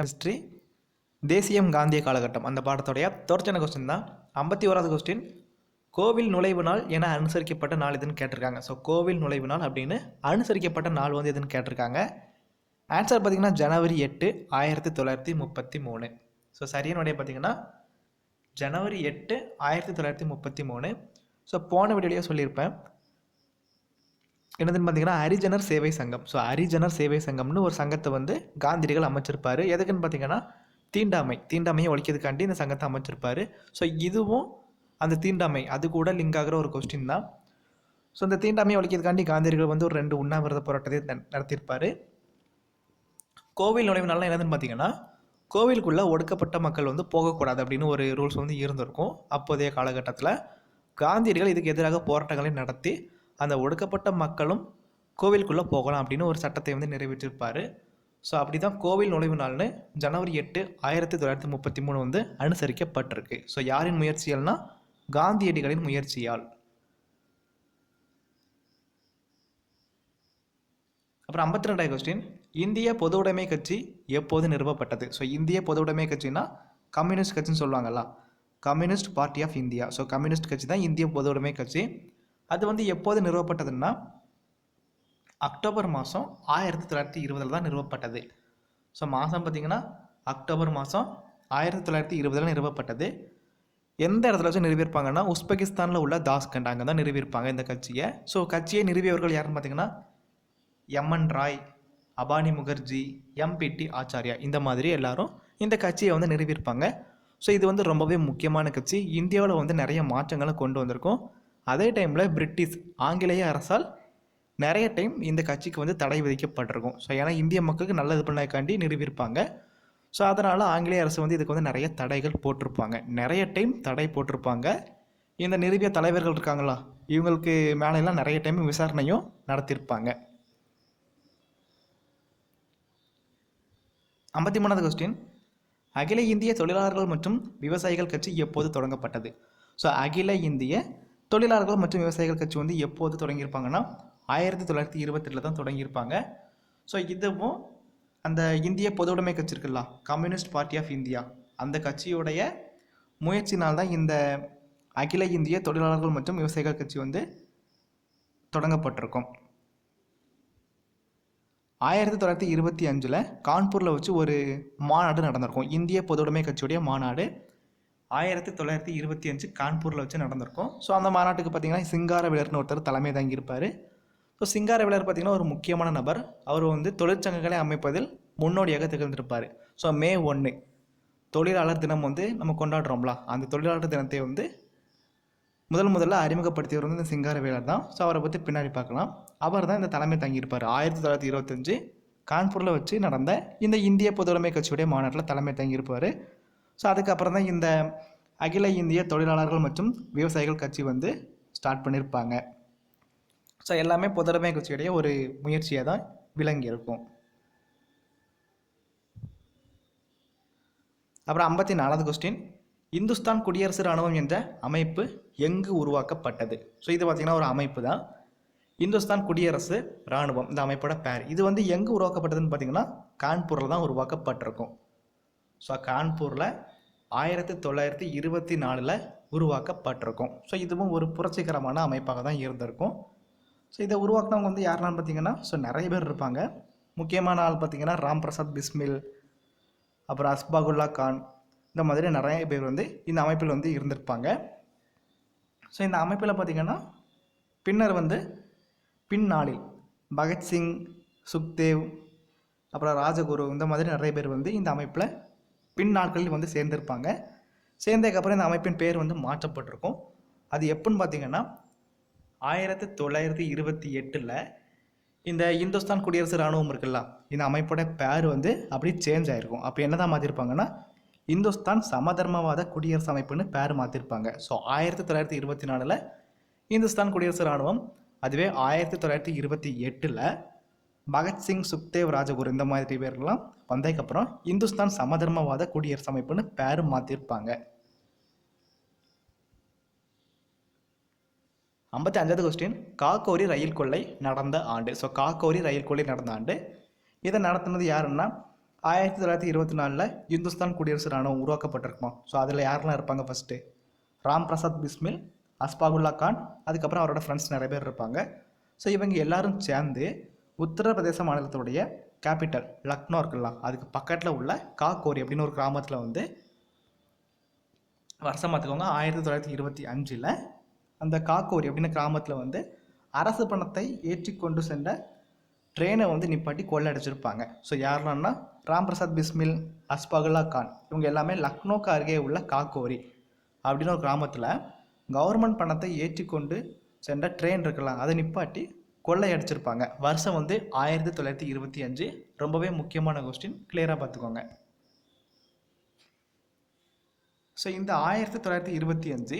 Chemistry தேசியம் காந்திய காலகட்டம். அந்த பாடத்துடைய தொடர்ச்சியான கொஸ்டின் தான். ஐம்பத்தி ஓராவது கொஸ்டின் கோவில் நுழைவு நாள் என அனுசரிக்கப்பட்ட நாள் எதுன்னு கேட்டிருக்காங்க. ஸோ கோவில் நுழைவு நாள் அப்படின்னு அனுசரிக்கப்பட்ட நாள் வந்து எதுன்னு கேட்டிருக்காங்க. ஆன்சர் பார்த்தீங்கன்னா ஜனவரி எட்டு ஆயிரத்தி தொள்ளாயிரத்தி முப்பத்தி மூணு. ஸோ சரியான விடைய பார்த்தீங்கன்னா ஜனவரி எட்டு ஆயிரத்தி தொள்ளாயிரத்தி முப்பத்தி மூணு. ஸோ போன வீடியோலேயே சொல்லியிருப்பேன். என்னதுன்னு பார்த்தீங்கன்னா ஹரிஜனர் சேவை சங்கம். ஸோ ஹரிஜனர் சேவை சங்கம்னு ஒரு சங்கத்தை வந்து காந்தியடிகள் அமைச்சிருப்பார். எதுக்குன்னு பார்த்தீங்கன்னா தீண்டாமை. தீண்டாமையை ஒழிக்கிறதுக்காண்டி இந்த சங்கத்தை அமைச்சிருப்பார். ஸோ இதுவும் அந்த தீண்டாமை. அது கூட லிங்க் ஆகிற ஒரு கொஸ்டின் தான். ஸோ இந்த தீண்டாமையை ஒழிக்கிறதுக்காண்டி காந்தியடிகள் வந்து ஒரு ரெண்டு உண்ணாவிரத போராட்டத்தை நடத்தியிருப்பார். கோவில் நுழைவு நாள்லாம் என்னதுன்னு பார்த்தீங்கன்னா கோவிலுக்குள்ளே ஒடுக்கப்பட்ட மக்கள் வந்து போகக்கூடாது அப்படின்னு ஒரு ரூல்ஸ் வந்து இருந்திருக்கும். அப்போதைய காலகட்டத்தில் காந்தியடிகள் இதுக்கு எதிராக போராட்டங்களை நடத்தி அந்த ஒடுக்கப்பட்ட மக்களும் கோவிலுக்குள்ளே போகலாம் அப்படின்னு ஒரு சட்டத்தை வந்து நிறைவேற்றிருப்பார். ஸோ அப்படி தான் கோவில் நுழைவு நாள்னு ஜனவரி எட்டு ஆயிரத்தி தொள்ளாயிரத்தி முப்பத்தி மூணு வந்து அனுசரிக்கப்பட்டிருக்கு. ஸோ யாரின் முயற்சியால்னா காந்தியடிகளின் முயற்சியால். அப்புறம் ஐம்பத்தி ரெண்டாவது கொஸ்டின் இந்திய பொது உடைமை கட்சி எப்போது நிறுவப்பட்டது? ஸோ இந்திய பொது உடைமை கட்சினா கம்யூனிஸ்ட் கட்சின்னு சொல்லுவாங்கல்ல. Communist party of India. So communist கட்சி தான் இந்திய பொது உடைமை கட்சி. அது வந்து எப்போது நிறுவப்பட்டதுன்னா அக்டோபர் மாதம் ஆயிரத்தி தொள்ளாயிரத்தி இருபதில் தான் நிறுவப்பட்டது. ஸோ மாதம் பார்த்தீங்கன்னா அக்டோபர் மாதம் ஆயிரத்தி தொள்ளாயிரத்தி இருபதில் நிறுவப்பட்டது. எந்த இடத்துல வச்சு நிறுவியிருப்பாங்கன்னா உஸ்பெகிஸ்தானில் உள்ள தாஸ்கண்ட் அங்கே தான் நிறுவியிருப்பாங்க இந்த கட்சியை. ஸோ கட்சியை நிறுவியவர்கள் யாருன்னு பார்த்தீங்கன்னா எம்என் ராய் அபானி முகர்ஜி எம்பிடி ஆச்சாரியா இந்த மாதிரி எல்லாரும் இந்த கட்சியை வந்து நிறுவியிருப்பாங்க. ஸோ இது வந்து ரொம்பவே முக்கியமான கட்சி. இந்தியாவில் வந்து நிறைய மாற்றங்களை கொண்டு வந்திருக்கும். அதே டைமில் பிரிட்டிஷ் ஆங்கிலேய அரசால் நிறைய டைம் இந்த கட்சிக்கு வந்து தடை விதிக்கப்பட்டிருக்கும். ஸோ ஏன்னா இந்திய மக்களுக்கு நல்லது பண்ணக்காண்டி நிறுவியிருப்பாங்க ஸோ அதனால் ஆங்கிலேய அரசு வந்து இதுக்கு வந்து நிறைய தடைகள் போட்டிருப்பாங்க. நிறைய டைம் தடை போட்டிருப்பாங்க. இந்த நிறுவிய தலைவர்கள் இருக்காங்களா? இவங்களுக்கு மேலெல்லாம் நிறைய டைம் விசாரணையும் நடத்தியிருப்பாங்க. ஐம்பத்தி மூணாவது கொஸ்டின் அகில இந்திய தொழிலாளர்கள் மற்றும் விவசாயிகள் கட்சி எப்போது தொடங்கப்பட்டது? ஸோ அகில இந்திய தொழிலாளர்கள் மற்றும் விவசாயிகள் கட்சி வந்து எப்போது தொடங்கியிருப்பாங்கன்னா ஆயிரத்தி தொள்ளாயிரத்தி இருபத்தெட்டில் தான் தொடங்கியிருப்பாங்க. ஸோ இதுவும் அந்த இந்திய பொதுவுடைமை கட்சி இருக்குல்ல கம்யூனிஸ்ட் பார்ட்டி ஆஃப் இந்தியா அந்த கட்சியுடைய முயற்சினால் தான் இந்த அகில இந்திய தொழிலாளர்கள் மற்றும் விவசாயிகள் கட்சி வந்து தொடங்கப்பட்டிருக்கும். ஆயிரத்தி தொள்ளாயிரத்தி இருபத்தி அஞ்சில் கான்பூரில் வச்சு ஒரு மாநாடு நடந்திருக்கும். இந்திய பொதுவுடைமை கட்சியுடைய மாநாடு. ஆயிரத்தி தொள்ளாயிரத்தி இருபத்தி அஞ்சு கான்பூரில் வச்சு நடந்திருக்கும். ஸோ அந்த மாநாட்டுக்கு பார்த்தீங்கன்னா சிங்கார சிங்காரவேலர்னு ஒருத்தர் தலைமை தாங்கியிருப்பார். ஸோ சிங்கார சிங்காரவேலர் பார்த்தீங்கன்னா ஒரு முக்கியமான நபர். அவர் வந்து தொழிற்சங்கங்களை அமைப்பதில் முன்னோடியாக திகழ்ந்திருப்பார். ஸோ மே ஒன்று தொழிலாளர் தினம் வந்து நம்ம கொண்டாடுறோம்ல அந்த தொழிலாளர் தினத்தை வந்து முதல் முதல்ல அறிமுகப்படுத்தியவர் வந்து இந்த சிங்காரவேலர் தான். ஸோ அவரை பற்றி பின்னாடி பார்க்கலாம். அவர் தான் இந்த தலைமை தங்கியிருப்பார். ஆயிரத்தி தொள்ளாயிரத்தி இருபத்தஞ்சு கான்பூரில் வச்சு நடந்த இந்த இந்திய பொதுவுடைமை கட்சியுடைய மாநாட்டில் தலைமை தங்கியிருப்பார். ஸோ அதுக்கப்புறம் தான் இந்த அகில இந்திய தொழிலாளர்கள் மற்றும் விவசாயிகள் கட்சி வந்து ஸ்டார்ட் பண்ணியிருப்பாங்க ஸோ எல்லாமே பொதுவுடைமை கட்சியுடைய ஒரு முயற்சியாக தான் விளங்கியிருக்கும். அப்புறம் ஐம்பத்தி நாலாவது கொஸ்டின் இந்துஸ்தான் குடியரசு இராணுவம் என்ற அமைப்பு எங்கு உருவாக்கப்பட்டது? ஸோ இது பார்த்திங்கன்னா ஒரு அமைப்பு தான். இந்துஸ்தான் குடியரசு இராணுவம் இந்த அமைப்போட பேர். இது வந்து எங்கே உருவாக்கப்பட்டதுன்னு பார்த்தீங்கன்னா கான்பூரில் தான் உருவாக்கப்பட்டிருக்கும். ஸோ கான்பூரில் ஆயிரத்தி தொள்ளாயிரத்தி இருபத்தி நாலில் உருவாக்கப்பட்டிருக்கும். ஸோ இதுவும் ஒரு புரட்சிகரமான அமைப்பாக தான் இருந்திருக்கும். ஸோ இதை உருவாக்குனவங்க வந்து யாரெல்லாம் பார்த்தீங்கன்னா ஸோ நிறைய பேர் இருப்பாங்க. முக்கியமான ஆள் பார்த்தீங்கன்னா ராம் பிரசாத் பிஸ்மில் அப்புறம் அஸ்பாகுல்லா கான் இந்த மாதிரி நிறைய பேர் வந்து இந்த அமைப்பில் வந்து இருந்திருப்பாங்க. ஸோ இந்த அமைப்பில் பார்த்திங்கன்னா பின்னர் வந்து பின்னாளில் பகத்சிங் சுக்தேவ் அப்புறம் ராஜகுரு இந்த மாதிரி நிறைய பேர் வந்து இந்த அமைப்பில் பின் நாட்களில் வந்து சேர்ந்திருப்பாங்க. சேர்ந்ததுக்கப்புறம் இந்த அமைப்பின் பேர் வந்து மாற்றப்பட்டிருக்கும். அது எப்போன்னு பார்த்தீங்கன்னா ஆயிரத்தி தொள்ளாயிரத்தி இருபத்தி எட்டில் இந்த இந்துஸ்தான் குடியரசு இராணுவம் இருக்குல்ல இந்த அமைப்போட பேர் வந்து அப்படி சேஞ்ச் ஆகிருக்கும் அப்போ என்ன தான் மாற்றிருப்பாங்கன்னா இந்துஸ்தான் சமதர்மவாத குடியரசு அமைப்புன்னு பேர் மாற்றிருப்பாங்க ஸோ ஆயிரத்தி தொள்ளாயிரத்தி இருபத்தி நாலில் இந்துஸ்தான் குடியரசு இராணுவம் அதுவே ஆயிரத்தி தொள்ளாயிரத்தி இருபத்தி எட்டில் பகத்சிங் சுக்தேவ் ராஜகுரு இந்த மாதிரி பேர்லாம் வந்ததுக்கப்புறம் இந்துஸ்தான் சமதர்மவாத குடியரசு அமைப்புன்னு பேர் மாற்றிருப்பாங்க ஐம்பத்தி அஞ்சாவது கொஸ்டின் காக்கோரி ரயில் கொள்ளை நடந்த ஆண்டு. ஸோ காக்கோரி ரயில் கொள்ளை நடந்த ஆண்டு. இதை நடத்தினது யாருன்னா ஆயிரத்தி தொள்ளாயிரத்தி இருபத்தி நாலில் இந்துஸ்தான் குடியரசு ராணுவம் உருவாக்கப்பட்டிருக்குமா? ஸோ அதில் யாரெல்லாம் இருப்பாங்க ஃபஸ்ட்டு ராம் பிரசாத் பிஸ்மில் அஸ்பாகுல்லா கான் அதுக்கப்புறம் அவரோட ஃப்ரெண்ட்ஸ் நிறைய பேர் இருப்பாங்க. ஸோ இவங்க எல்லாரும் சேர்ந்து உத்தரப்பிரதேச மாநிலத்துடைய கேபிட்டல் லக்னோ இருக்குல்ல அதுக்கு பக்கத்தில் உள்ள காக்கோரி அப்படின்னு ஒரு கிராமத்தில் வந்து வருஷம் பார்த்துக்கோங்க ஆயிரத்தி தொள்ளாயிரத்தி இருபத்தி அஞ்சில் அந்த காக்கோரி அப்படின்னு கிராமத்தில் வந்து அரசு பணத்தை ஏற்றி கொண்டு சென்ற ட்ரெயினை வந்து நிப்பாட்டி கொள்ளடிச்சிருப்பாங்க. ஸோ யாரெல்லாம்னா ராம் பிரசாத் பிஸ்மில் அஸ்பகுல்லா கான் இவங்க எல்லாமே லக்னோக்கு அருகே உள்ள காக்கோரி அப்படின்னு ஒரு கிராமத்தில் கவர்மெண்ட் பணத்தை ஏற்றி கொண்டு சென்ற ட்ரெயின் இருக்கலாம் அதை நிப்பாட்டி கொள்ளையடிச்சிருப்பாங்க. வருஷம் வந்து ஆயிரத்தி தொள்ளாயிரத்தி இருபத்தி அஞ்சு ரொம்பவே முக்கியமான கொஸ்டின் கிளியராக பார்த்துக்கோங்க. ஸோ இந்த ஆயிரத்தி தொள்ளாயிரத்தி இருபத்தி அஞ்சு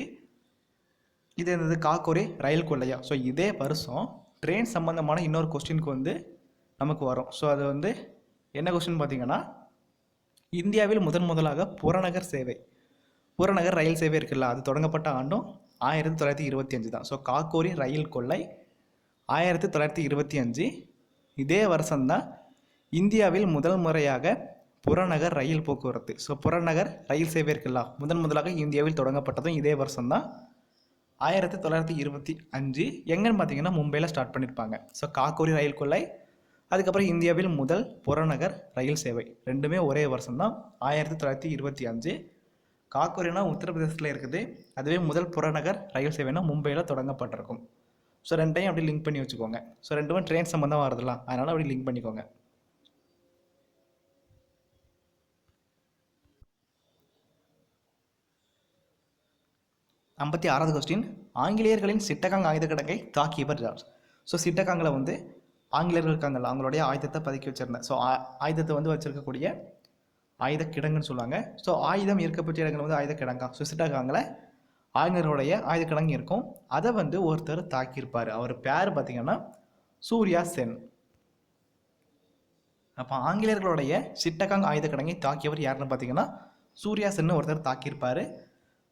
இது என்னது? காக்கோரி ரயில் கொள்ளையா? ஸோ இதே வருஷம் ட்ரெயின் சம்மந்தமான இன்னொரு கொஸ்டினுக்கு வந்து நமக்கு வரும். ஸோ அது வந்து என்ன கொஸ்டின் பார்த்தீங்கன்னா இந்தியாவில் முதன் முதலாக புறநகர் சேவை புறநகர் ரயில் சேவை இருக்குல்ல அது தொடங்கப்பட்ட ஆண்டும் ஆயிரத்தி தொள்ளாயிரத்தி இருபத்தி அஞ்சு தான். ஸோ காக்கோரி ரயில் கொள்ளை ஆயிரத்தி தொள்ளாயிரத்தி இருபத்தி அஞ்சு இதே வருஷம்தான் இந்தியாவில் முதல் முறையாக புறநகர் ரயில் போக்குவரத்து. ஸோ புறநகர் ரயில் சேவை இருக்குல்ல முதன் முதலாக இந்தியாவில் தொடங்கப்பட்டதும் இதே வருஷம்தான். ஆயிரத்தி தொள்ளாயிரத்தி இருபத்தி அஞ்சு எங்கன்னு பார்த்தீங்கன்னா மும்பையில் ஸ்டார்ட் பண்ணியிருப்பாங்க ஸோ காக்கோரி ரயில் கொள்ளை அதுக்கப்புறம் இந்தியாவில் முதல் புறநகர் ரயில் சேவை. ரெண்டுமே ஒரே வருஷம்தான். ஆயிரத்தி தொள்ளாயிரத்தி இருபத்தி அஞ்சு காக்கோரினா உத்தரப்பிரதேசத்தில் இருக்குது. அதுவே முதல் புறநகர் ரயில் சேவைனா மும்பையில் தொடங்கப்பட்டிருக்கும். ஸோ ரெண்டையும் அப்படி லிங்க் பண்ணி வச்சுக்கோங்க. ஸோ ரெண்டுமே ட்ரெயின் சம்மந்தமாக வருதுலாம் அதனால் அப்படி லிங்க் பண்ணிக்கோங்க. ஐம்பத்தி ஆறாவது கொஸ்டின் ஆங்கிலேயர்களின் சிட்டகாங் ஆயுத கிடங்கை தாக்கியவர் ஜார்ஜ் ஸோ சிட்டகாங்கில் வந்து ஆங்கிலேயர்கள் இருக்காங்கல்ல அவங்களுடைய ஆயுதத்தை பதுக்கி வச்சிருந்தேன் ஸோ ஆயுதத்தை வந்து வச்சுருக்கக்கூடிய ஆயுத கிடங்குன்னு சொல்லுவாங்க. ஸோ ஆயுதம் இருக்கப்பட்ட இடங்கள் வந்து ஆயுத கிடங்கா? ஸோ சிட்டகாங்கில் ஆங்கிலேயருடைய ஆயுத கிடங்கு இருக்கும். அதை வந்து ஒருத்தர் தாக்கியிருப்பார். அவர் பேர் பார்த்திங்கன்னா சூர்யா சென். அப்போ ஆங்கிலேயர்களுடைய சிட்டகாங் ஆயுத தாக்கியவர் யாருன்னு பார்த்தீங்கன்னா சூர்யா சென்னு ஒருத்தர் தாக்கியிருப்பார்.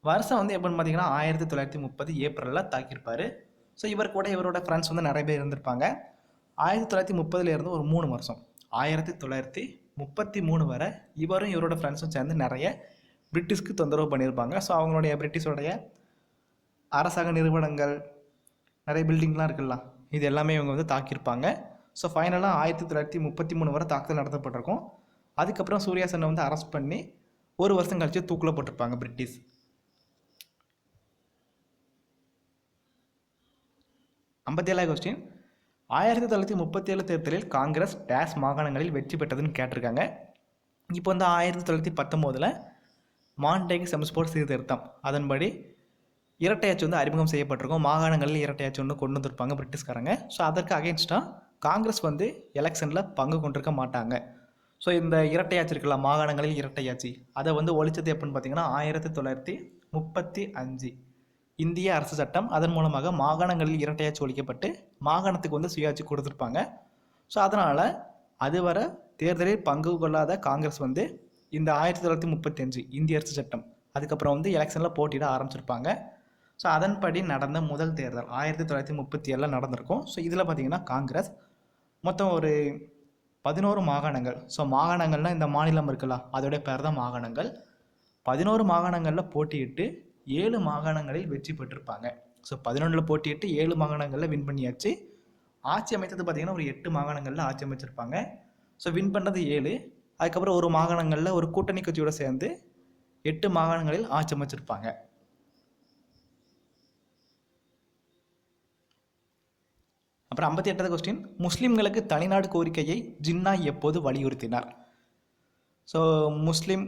வருஷம் வந்து எப்படின்னு பார்த்தீங்கன்னா ஆயிரத்தி தொள்ளாயிரத்தி முப்பது ஏப்ரலில் தாக்கியிருப்பார். ஸோ இவர் கூட இவரோட ஃப்ரெண்ட்ஸ் வந்து நிறைய பேர் இருந்திருப்பாங்க. ஆயிரத்தி தொள்ளாயிரத்தி முப்பதுல இருந்து ஒரு மூணு வருஷம். ஆயிரத்தி தொள்ளாயிரத்தி முப்பத்தி மூணு வரை இவரும் இவரோட ஃப்ரெண்ட்ஸும் சேர்ந்து நிறைய பிரிட்டிஷ்க்கு தொந்தரவு பண்ணியிருப்பாங்க. ஸோ அவங்களுடைய பிரிட்டிஷோடைய அரசாங்க நிறுவனங்கள் நிறைய பில்டிங்லாம் இருக்குல்ல இது எல்லாமே இவங்க வந்து தாக்கியிருப்பாங்க. ஸோ ஃபைனலாக ஆயிரத்தி தொள்ளாயிரத்தி முப்பத்தி மூணு வரை தாக்குதல் நடத்தப்பட்டிருக்கும். அதுக்கப்புறம் சூர்யா சன்னை வந்து அரெஸ்ட் பண்ணி ஒரு வருஷம் கழித்து தூக்கில் போட்டிருப்பாங்க பிரிட்டிஷ். ஐம்பத்தி ஏழாவது கொஸ்டின் ஆயிரத்தி தொள்ளாயிரத்தி முப்பத்தி ஏழு தேர்தலில் காங்கிரஸ் டேஸ் மாகாணங்களில் வெற்றி பெற்றதுன்னு கேட்டிருக்காங்க. இப்போ வந்து ஆயிரத்தி தொள்ளாயிரத்தி பத்தொம்போதில் மாண்டேக் செம்ஸ்போர்ட் சீர்திருத்தம் அதன்படி இரட்டையாச்சு வந்து அறிமுகம் செய்யப்பட்டிருக்கும். மாகாணங்களில் இரட்டையாச்சு ஒன்று கொண்டு வந்திருப்பாங்க பிரிட்டிஷ்காரங்க. ஸோ அதற்கு அகேன்ஸ்டாக காங்கிரஸ் வந்து எலெக்ஷனில் பங்கு கொண்டிருக்க மாட்டாங்க. ஸோ இந்த இரட்டையாச்சு இருக்குல்ல மாகாணங்களில் இரட்டையாச்சு அதை வந்து ஒழிச்சது எப்படின்னு பார்த்தீங்கன்னா ஆயிரத்தி தொள்ளாயிரத்தி முப்பத்தி அஞ்சு. இந்திய அரசு சட்டம் அதன் மூலமாக மாகாணங்களில் இரட்டையாச்சு ஒழிக்கப்பட்டு மாகாணத்துக்கு வந்து சுயாட்சி கொடுத்துருப்பாங்க. ஸோ அதனால் அதுவரை தேர்தலில் பங்கு கொள்ளாத காங்கிரஸ் வந்து இந்த ஆயிரத்தி தொள்ளாயிரத்தி முப்பத்தஞ்சு இந்திய அரசு சட்டம். அதுக்கப்புறம் வந்து எலெக்ஷனில் போட்டியிட ஆரம்பிச்சிருப்பாங்க. ஸோ அதன்படி நடந்த முதல் தேர்தல் ஆயிரத்தி தொள்ளாயிரத்தி முப்பத்தி ஏழில் நடந்திருக்கும். ஸோ இதில் பார்த்தீங்கன்னா காங்கிரஸ். மொத்தம் ஒரு பதினோரு மாகாணங்கள். ஸோ மாகாணங்கள்னால் இந்த மாநிலம் இருக்குல்ல அதோடைய பேர் தான் மாகாணங்கள். பதினோரு மாகாணங்களில் போட்டியிட்டு ஏழு மாகாணங்களில் வெற்றி பெற்றிருப்பாங்க. ஸோ பதினொன்றில் போட்டியிட்டு ஏழு மாகாணங்களில் வின் பண்ணியாச்சு. ஆட்சி அமைத்தது பார்த்திங்கன்னா ஒரு எட்டு மாகாணங்களில் ஆட்சி அமைச்சிருப்பாங்க. ஸோ வின் பண்ணது ஏழு. அதுக்கப்புறம் ஒரு மாகாணங்களில் ஒரு கூட்டணி கட்சியோடு சேர்ந்து எட்டு மாகாணங்களில் ஆட்சி அமைச்சிருப்பாங்க. அப்புறம் ஐம்பத்தி எட்டாவது கொஸ்டின் முஸ்லீம்களுக்கு தனிநாடு கோரிக்கையை ஜின்னா எப்போது வலியுறுத்தினார்? ஸோ முஸ்லீம்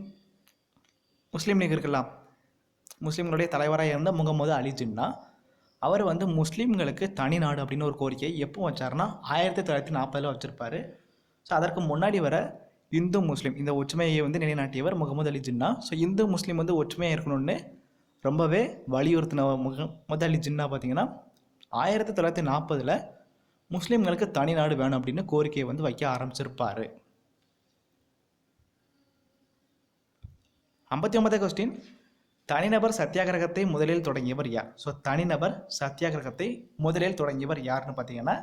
முஸ்லீம் லீக் இருக்கலாம். முஸ்லீம்களுடைய தலைவராக இருந்த முகமது அலி ஜின்னா அவர் வந்து முஸ்லீம்களுக்கு தனிநாடு அப்படின்னு ஒரு கோரிக்கையை எப்போ வச்சார்னா ஆயிரத்தி தொள்ளாயிரத்தி நாற்பதில் வச்சுருப்பாரு. ஸோ அதற்கு முன்னாடி வர இந்து முஸ்லீம் இந்த ஒற்றுமையை வந்து நிலைநாட்டியவர் முகமது அலி ஜின்னா. ஸோ இந்து முஸ்லீம் வந்து ஒற்றுமையாக இருக்கணும்னு ரொம்பவே வலியுறுத்தின முகமது அலி ஜின்னா பார்த்தீங்கன்னா ஆயிரத்தி தொள்ளாயிரத்தி நாற்பதில் முஸ்லீம்களுக்கு தனி நாடு வேணும் அப்படின்னு கோரிக்கையை வந்து வைக்க ஆரம்பிச்சிருப்பார். ஐம்பத்தி ஒன்பதாவது கொஸ்டின் தனிநபர் சத்தியாகிரகத்தை முதலில் தொடங்கியவர் யார்? ஸோ தனிநபர் சத்தியாகிரகத்தை முதலில் தொடங்கியவர் யாருன்னு பார்த்தீங்கன்னா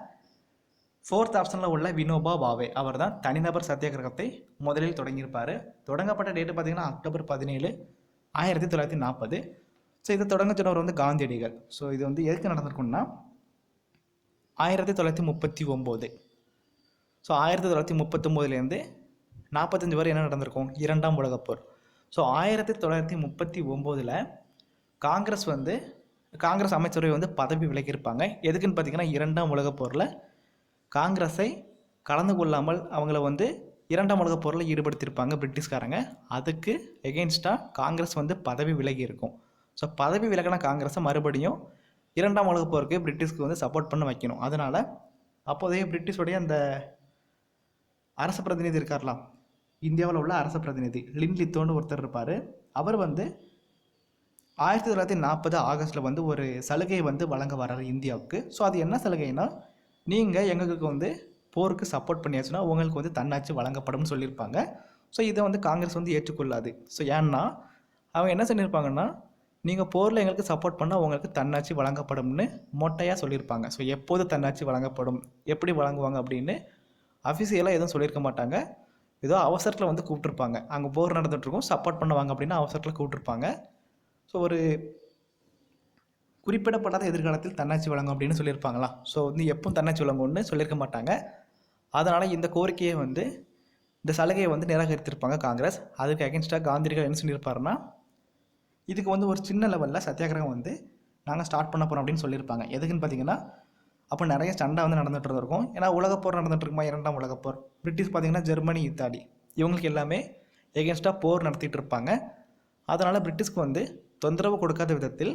ஃபோர்த் ஆப்ஷனில் உள்ள வினோபா பாவே. அவர் தான் தனிநபர் சத்தியாகிரகத்தை முதலில் தொடங்கியிருப்பார். தொடங்கப்பட்ட டேட்டு பார்த்தீங்கன்னா அக்டோபர் பதினேழு ஆயிரத்தி தொள்ளாயிரத்தி நாற்பது. ஸோ இதை தொடங்க சொன்னவர் வந்து காந்தியடிகள். ஸோ இது வந்து எதுக்கு நடந்திருக்குன்னா ஆயிரத்தி தொள்ளாயிரத்தி முப்பத்தி ஒம்பது. ஸோ ஆயிரத்தி தொள்ளாயிரத்தி முப்பத்தொம்போதுலேருந்து நாற்பத்தஞ்சு வரை என்ன நடந்திருக்கும்? இரண்டாம் உலகப் போர். ஸோ ஆயிரத்தி தொள்ளாயிரத்தி முப்பத்தி ஒம்போதில் காங்கிரஸ் வந்து காங்கிரஸ் அமைச்சரவை வந்து பதவி விலகியிருப்பாங்க. எதுக்குன்னு பார்த்தீங்கன்னா இரண்டாம் உலகப் போரில் காங்கிரஸை கலந்து கொள்ளாமல் அவங்கள வந்து இரண்டாம் உலக போரில் ஈடுபடுத்தியிருப்பாங்க பிரிட்டிஷ்காரங்க. அதுக்கு எகெயின்ஸ்டாக காங்கிரஸ் வந்து பதவி விலகி இருக்கும். ஸோ பதவி விலகின காங்கிரஸை மறுபடியும் இரண்டாம் உலகப் போருக்கு பிரிட்டிஷ்க்கு வந்து சப்போர்ட் பண்ண வைக்கணும். அதனால் அப்போதைய பிரிட்டிஷோடைய அந்த அரச பிரதிநிதி இருக்கார்லாம் இந்தியாவில் உள்ள அரச பிரதிநிதி லின்லித்தோன்னு ஒருத்தர் இருப்பார். அவர் வந்து ஆயிரத்தி தொள்ளாயிரத்தி நாற்பது ஆகஸ்ட்டில் வந்து ஒரு சலுகையை வந்து வழங்க வர்றாரு இந்தியாவுக்கு. ஸோ அது என்ன சலுகைன்னா நீங்கள் எங்களுக்கு வந்து போருக்கு சப்போர்ட் பண்ணியாச்சுன்னா உங்களுக்கு வந்து தன்னாட்சி வழங்கப்படும்னு சொல்லியிருப்பாங்க. ஸோ இதை வந்து காங்கிரஸ் வந்து ஏற்றுக்கொள்ளாது. ஸோ ஏன்னா அவங்க என்ன சொல்லியிருப்பாங்கன்னா நீங்கள் போரில் எங்களுக்கு சப்போர்ட் பண்ணால் உங்களுக்கு தன்னாட்சி வழங்கப்படும்னு மொட்டையாக சொல்லியிருப்பாங்க. ஸோ எப்போது தன்னாட்சி வழங்கப்படும்? எப்படி வழங்குவாங்க அப்படின்னு அஃபிஷியலாக எதுவும் சொல்லியிருக்க மாட்டாங்க. ஏதோ அவசரத்தில் வந்து கூப்பிட்ருப்பாங்க அங்கே போர் நடந்துகிட்ருக்கும் சப்போர்ட் பண்ணுவாங்க அப்படின்னு அவசரத்தில் கூப்பிட்ருப்பாங்க ஸோ ஒரு குறிப்பிடப்படாத எதிர்காலத்தில் தன்னாட்சி வழங்கும் அப்படின்னு சொல்லியிருப்பாங்களா? ஸோ வந்து எப்பவும் தன்னாட்சி வழங்கும்னு சொல்லியிருக்க மாட்டாங்க. அதனால் இந்த கோரிக்கையை வந்து இந்த சலுகையை வந்து நிராகரித்திருப்பாங்க காங்கிரஸ். அதுக்கு அகேன்ஸ்டாக காந்திரிகள் என்ன சொல்லியிருப்பாருன்னா இதுக்கு வந்து ஒரு சின்ன லெவலில் சத்தியாகிரகம் வந்து நாங்கள் ஸ்டார்ட் பண்ண போகிறோம் அப்படின்னு சொல்லியிருப்பாங்க. எதுக்குன்னு பார்த்தீங்கன்னா அப்போ நிறைய சண்டை வந்து நடந்துகிட்டு இருந்திருக்கும். ஏன்னா உலகப்போர் நடந்துகிட்டு இருக்குமா? இரண்டாம் உலகப்போர் பிரிட்டிஷ் பார்த்திங்கன்னா ஜெர்மனி இத்தாலி. இவங்களுக்கு எல்லாமே எகென்ஸ்டாக போர் நடத்திட்டு இருப்பாங்க. அதனால் பிரிட்டிஷ்க்கு வந்து தொந்தரவு கொடுக்காத விதத்தில்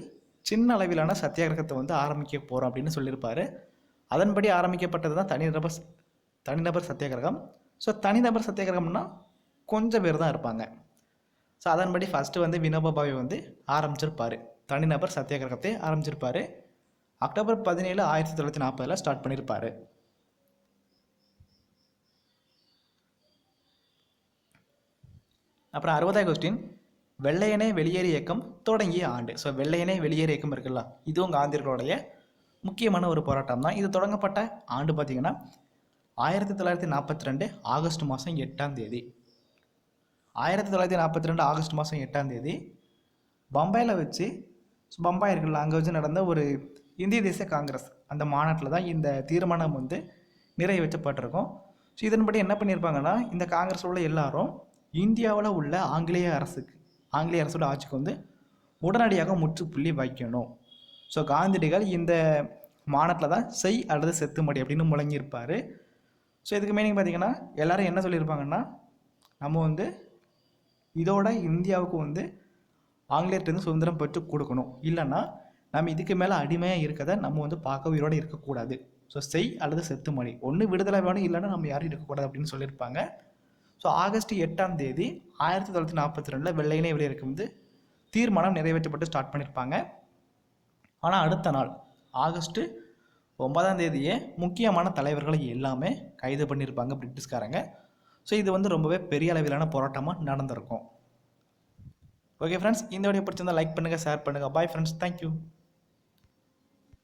சின்ன அளவிலான சத்தியாகிரகத்தை வந்து ஆரம்பிக்க போகிறோம் அப்படின்னு சொல்லியிருப்பார். அதன்படி ஆரம்பிக்கப்பட்டது தான் தனிநபர் தனிநபர் சத்தியாகிரகம். ஸோ தனிநபர் சத்தியாகிரகம்னா கொஞ்சம் பேர் தான் இருப்பாங்க. ஸோ அதன்படி ஃபஸ்ட்டு வந்து வினோபா வந்து ஆரம்பிச்சிருப்பார். தனிநபர் சத்தியாகிரகத்தை ஆரம்பிச்சிருப்பார். அக்டோபர் பதினேழு ஆயிரத்தி தொள்ளாயிரத்தி நாற்பதில் ஸ்டார்ட் பண்ணியிருப்பார் அப்புறம் அறுபதாய் கொஸ்டின் வெள்ளையனே வெளியேறு இயக்கம் தொடங்கிய ஆண்டு. ஸோ வெள்ளையனே வெளியேறு இயக்கம் இருக்குல்ல இதுவும் காந்தியர்களுடைய முக்கியமான ஒரு போராட்டம் தான். இது தொடங்கப்பட்ட ஆண்டு பார்த்திங்கன்னா ஆயிரத்தி தொள்ளாயிரத்தி நாற்பத்தி ரெண்டு ஆகஸ்ட் மாதம் எட்டாம் தேதி. ஆயிரத்தி தொள்ளாயிரத்தி நாற்பத்தி ரெண்டு ஆகஸ்ட் மாதம் எட்டாம் தேதி பம்பாயில் வச்சு பம்பாய் இருக்குல்ல அங்கே வச்சு நடந்த ஒரு இந்திய தேசிய காங்கிரஸ் அந்த மாநாட்டில் தான் இந்த தீர்மானம் வந்து நிறைவேற்றப்பட்டிருக்கும். ஸோ இதன்படி என்ன பண்ணியிருப்பாங்கன்னா இந்த காங்கிரஸில் உள்ள எல்லாரும் இந்தியாவில் உள்ள ஆங்கிலேய அரசுக்கு ஆங்கிலேய அரசோட ஆட்சிக்கு வந்து உடனடியாக முற்றுப்புள்ளி வைக்கணும். ஸோ காந்தியடிகள் இந்த மாநாட்டில் தான் செய் அல்லது செத்துமடி அப்படின்னு முழங்கியிருப்பார். ஸோ இதுக்கு மீனிங் பார்த்தீங்கன்னா எல்லோரும் என்ன சொல்லியிருப்பாங்கன்னா நம்ம வந்து இதோட இந்தியாவுக்கு வந்து ஆங்கிலேயர்கிட்டருந்து சுதந்திரம் பெற்று கொடுக்கணும். இல்லைன்னா நம்ம இதுக்கு மேலே அடிமையாக இருக்கதை நம்ம வந்து பார்க்க உயிரோடு இருக்கக்கூடாது. ஸோ செய் அல்லது செத்து மணி ஒன்று விடுதலை வேணும் இல்லைன்னா நம்ம யாரும் இருக்கக்கூடாது அப்படின்னு சொல்லியிருப்பாங்க. ஸோ ஆகஸ்ட் எட்டாம் தேதி ஆயிரத்தி தொள்ளாயிரத்தி நாற்பத்தி ரெண்டில் வெள்ளையனே வெளியே வந்து தீர்மானம் நிறைவேற்றப்பட்டு ஸ்டார்ட் பண்ணியிருப்பாங்க ஆனால் அடுத்த நாள் ஆகஸ்ட்டு ஒன்பதாம் தேதியே முக்கியமான தலைவர்களை எல்லாமே கைது பண்ணியிருப்பாங்க பிரிட்டிஷ்காரங்க. ஸோ இது வந்து ரொம்பவே பெரிய அளவிலான போராட்டமாக நடந்திருக்கும். ஓகே ஃப்ரெண்ட்ஸ் இந்த வீடியோ பிடிச்சிருந்தால் லைக் பண்ணுங்கள் ஷேர் பண்ணுங்கள் பாய் ஃப்ரெண்ட்ஸ் தேங்க்யூ